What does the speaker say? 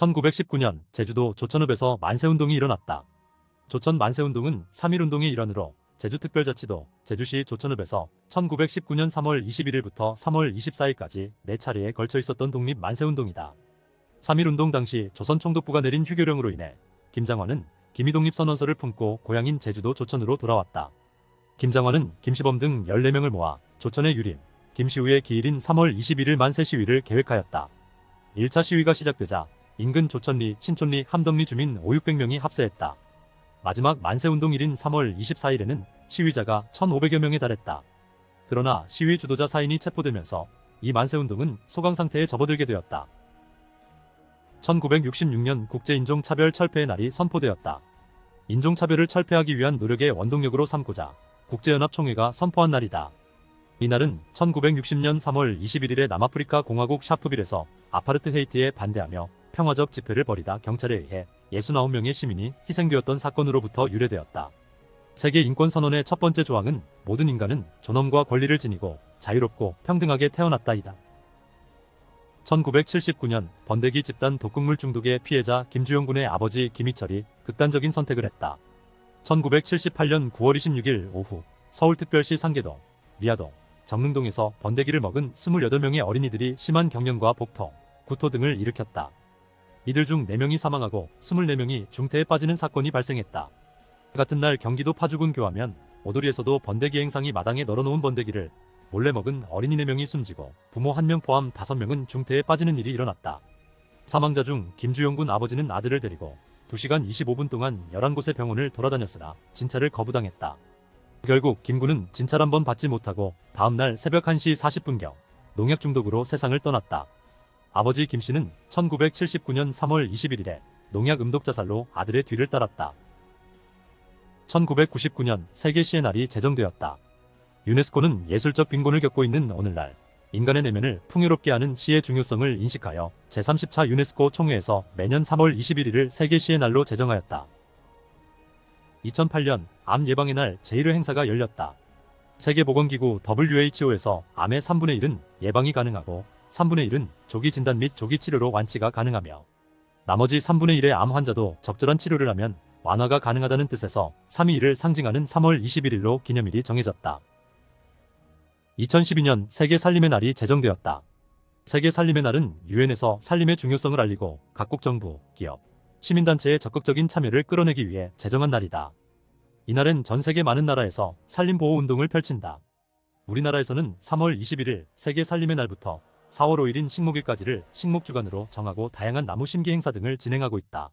1919년 제주도 조천읍에서 만세운동이 일어났다. 조천 만세운동은 3.1운동의 일환으로 제주특별자치도 제주시 조천읍에서 1919년 3월 21일부터 3월 24일까지 4차례에 걸쳐 있었던 독립 만세운동이다. 3.1운동 당시 조선 총독부가 내린 휴교령으로 인해 김장환은 김희독립선언서를 품고 고향인 제주도 조천으로 돌아왔다. 김장환은 김시범 등 14명을 모아 조천의 유림, 김시우의 기일인 3월 21일 만세 시위를 계획하였다. 1차 시위가 시작되자 인근 조천리, 신촌리, 함덕리 주민 5, 600명이 합세했다. 마지막 만세운동일인 3월 24일에는 시위자가 1,500여 명에 달했다. 그러나 시위 주도자 사인이 체포되면서 이 만세운동은 소강 상태에 접어들게 되었다. 1966년 국제인종차별 철폐의 날이 선포되었다. 인종차별을 철폐하기 위한 노력의 원동력으로 삼고자 국제연합총회가 선포한 날이다. 이날은 1960년 3월 21일에 남아프리카 공화국 샤프빌에서 아파르트 헤이트에 반대하며 평화적 집회를 벌이다 경찰에 의해 69명의 시민이 희생되었던 사건으로부터 유래되었다. 세계 인권선언의 첫 번째 조항은 모든 인간은 존엄과 권리를 지니고 자유롭고 평등하게 태어났다이다. 1979년 번데기 집단 독극물 중독의 피해자 김주영 군의 아버지 김희철이 극단적인 선택을 했다. 1978년 9월 26일 오후 서울특별시 상계동, 미아동, 정릉동에서 번데기를 먹은 28명의 어린이들이 심한 경련과 복통, 구토 등을 일으켰다. 이들 중 4명이 사망하고 24명이 중태에 빠지는 사건이 발생했다. 같은 날 경기도 파주군 교하면 오도리에서도 번데기 행상이 마당에 널어놓은 번데기를 몰래 먹은 어린이 4명이 숨지고 부모 1명 포함 5명은 중태에 빠지는 일이 일어났다. 사망자 중 김주영 군 아버지는 아들을 데리고 2시간 25분 동안 11곳의 병원을 돌아다녔으나 진찰을 거부당했다. 결국 김 군은 진찰 한번 받지 못하고 다음날 새벽 1시 40분경 농약 중독으로 세상을 떠났다. 아버지 김 씨는 1979년 3월 21일에 농약 음독 자살로 아들의 뒤를 따랐다. 1999년 세계 시의 날이 제정되었다. 유네스코는 예술적 빈곤을 겪고 있는 오늘날 인간의 내면을 풍요롭게 하는 시의 중요성을 인식하여 제30차 유네스코 총회에서 매년 3월 21일을 세계 시의 날로 제정하였다. 2008년 암 예방의 날 제1회 행사가 열렸다. 세계보건기구 WHO에서 암의 3분의 1은 예방이 가능하고 3분의 1은 조기 진단 및 조기 치료로 완치가 가능하며 나머지 3분의 1의 암 환자도 적절한 치료를 하면 완화가 가능하다는 뜻에서 321을 상징하는 3월 21일로 기념일이 정해졌다. 2012년 세계 살림의 날이 제정되었다. 세계 살림의 날은 유엔에서 살림의 중요성을 알리고 각국 정부, 기업, 시민단체의 적극적인 참여를 끌어내기 위해 제정한 날이다. 이날은 전 세계 많은 나라에서 살림보호 운동을 펼친다. 우리나라에서는 3월 21일 세계 살림의 날부터 4월 5일인 식목일까지를 식목주간으로 정하고 다양한 나무 심기 행사 등을 진행하고 있다.